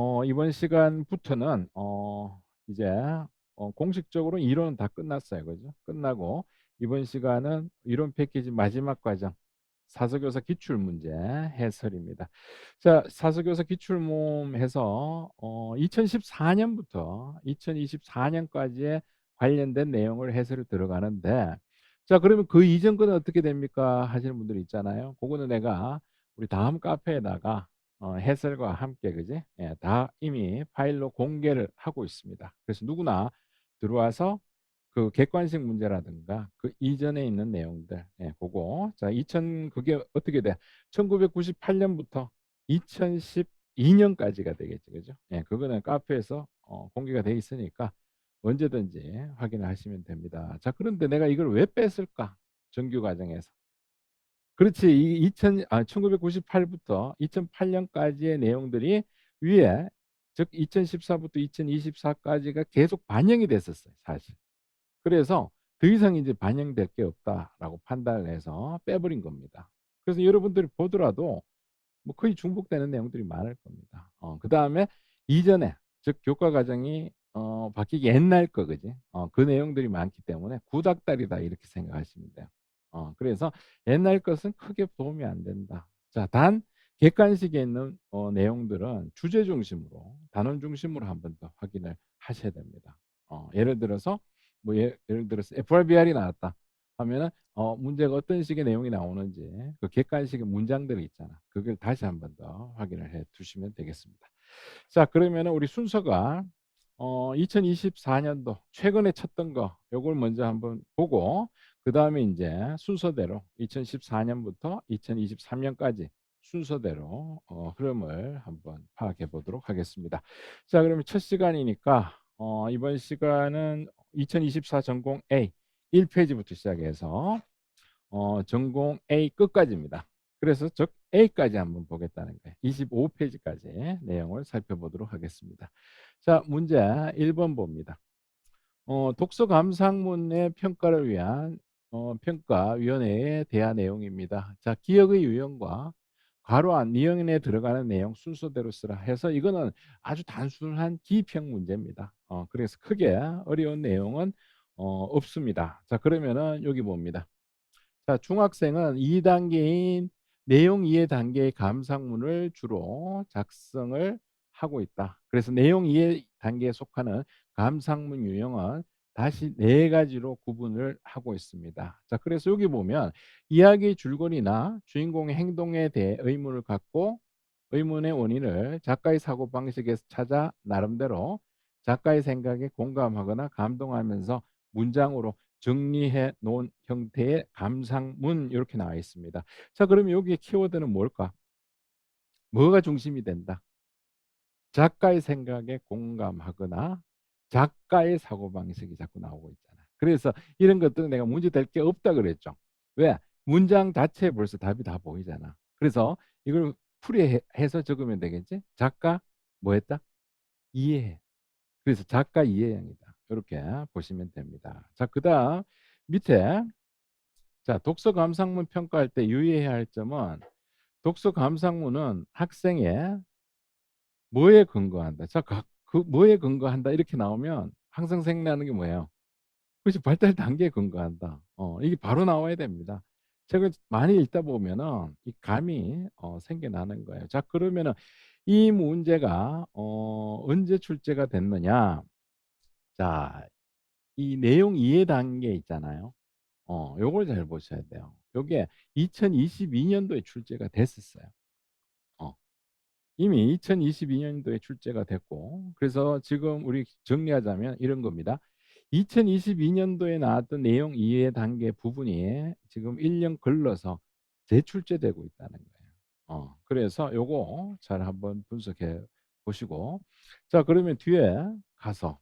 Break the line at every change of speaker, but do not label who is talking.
어, 이번 시간부터는 어, 이제 어, 공식적으로 이론은 다 끝났어요. 그죠? 끝나고 이번 시간은 이론 패키지 마지막 과정 사서교사 기출문제 해설입니다. 자, 사서교사 기출모음 해서 어, 2014년부터 2024년까지의 관련된 내용을 해설을 들어가는데 자, 그러면 그 이전 거는 어떻게 됩니까? 하시는 분들이 있잖아요. 그거는 내가 우리 다음 카페에다가 어, 해설과 함께 그지? 예, 다 이미 파일로 공개를 하고 있습니다. 그래서 누구나 들어와서 그 객관식 문제라든가 그 이전에 있는 내용들 예, 그거 자 2000 그게 어떻게 돼? 1998년부터 2012년까지가 되겠죠. 그죠? 예, 그거는 카페에서 어, 공개가 돼 있으니까 언제든지 확인을 하시면 됩니다. 자, 그런데 내가 이걸 왜 뺐을까? 정규 과정에서. 그렇지. 이 2000, 아, 1998부터 2008년까지의 내용들이 위에 즉 2014부터 2024까지가 계속 반영이 됐었어요. 사실. 그래서 더 이상 이제 반영될 게 없다라고 판단을 해서 빼버린 겁니다. 그래서 여러분들이 보더라도 뭐 거의 중복되는 내용들이 많을 겁니다. 어, 그 다음에 이전에 즉 교과 과정이 어, 바뀌기 옛날 거 그지? 어, 그 내용들이 많기 때문에 구닥다리다 이렇게 생각하시면 돼요. 어, 그래서 옛날 것은 크게 도움이 안 된다. 자, 단 객관식에 있는 어, 내용들은 주제 중심으로 단원 중심으로 한 번 더 확인을 하셔야 됩니다. 어, 예를 들어서 뭐 예, 를 들어서 FRBR이 나왔다 하면은 어, 문제가 어떤 식의 내용이 나오는지 그 객관식의 문장들이 있잖아. 그걸 다시 한 번 더 확인을 해 두시면 되겠습니다. 자, 그러면은 우리 순서가 어, 2024년도 최근에 쳤던 거 요걸 먼저 한번 보고 그 다음에 이제 순서대로 2014년부터 2023년까지 순서대로 어, 흐름을 한번 파악해 보도록 하겠습니다. 자, 그러면 첫 시간이니까 어, 이번 시간은 2024 전공 A 1페이지부터 시작해서 어, 전공 A 끝까지입니다. 그래서 즉 A까지 한번 보겠다는 거예요. 25페이지까지 내용을 살펴보도록 하겠습니다. 자, 문제 1번 봅니다. 어, 독서 감상문의 평가를 위한 어, 평가위원회에 대한 내용입니다. 자, 기억의 유형과 괄호 안 니은에 들어가는 내용 순서대로 쓰라 해서 이거는 아주 단순한 기평 문제입니다. 어, 그래서 크게 어려운 내용은 어, 없습니다. 자, 그러면은 여기 봅니다. 자, 중학생은 2단계인 내용 이해 단계의 감상문을 주로 작성을 하고 있다. 그래서 내용 이해 단계에 속하는 감상문 유형은 다시 네 가지로 구분을 하고 있습니다. 자, 그래서 여기 보면 이야기 줄거리나 주인공의 행동에 대해 의문을 갖고 의문의 원인을 작가의 사고 방식에서 찾아 나름대로 작가의 생각에 공감하거나 감동하면서 문장으로 정리해 놓은 형태의 감상문 이렇게 나와 있습니다. 자, 그러면 여기에 키워드는 뭘까? 뭐가 중심이 된다? 작가의 생각에 공감하거나 작가의 사고방식이 자꾸 나오고 있잖아. 그래서 이런 것들은 내가 문제 될 게 없다 그랬죠. 왜? 문장 자체에 벌써 답이 다 보이잖아. 그래서 이걸 풀이해서 적으면 되겠지? 작가 뭐 했다? 이해해. 그래서 작가 이해형이다. 이렇게 보시면 됩니다. 자, 그 다음 밑에 자 독서 감상문 평가할 때 유의해야 할 점은 독서 감상문은 학생의 뭐에 근거한다. 자, 그 뭐에 근거한다 이렇게 나오면 항상 생각나는 게 뭐예요? 그렇지 발달 단계에 근거한다. 어, 이게 바로 나와야 됩니다. 책을 많이 읽다 보면은 이 감이 어, 생겨나는 거예요. 자, 그러면은 이 문제가 어, 언제 출제가 됐느냐? 자, 이 내용 이해 단계 있잖아요. 어, 요걸 잘 보셔야 돼요. 요게 2022년도에 출제가 됐었어요. 어. 이미 2022년도에 출제가 됐고 그래서 지금 우리 정리하자면 이런 겁니다. 2022년도에 나왔던 내용 이해 단계 부분이 지금 1년 걸러서 재출제되고 있다는 거예요. 어, 그래서 요거 잘 한번 분석해 보시고 자 그러면 뒤에 가서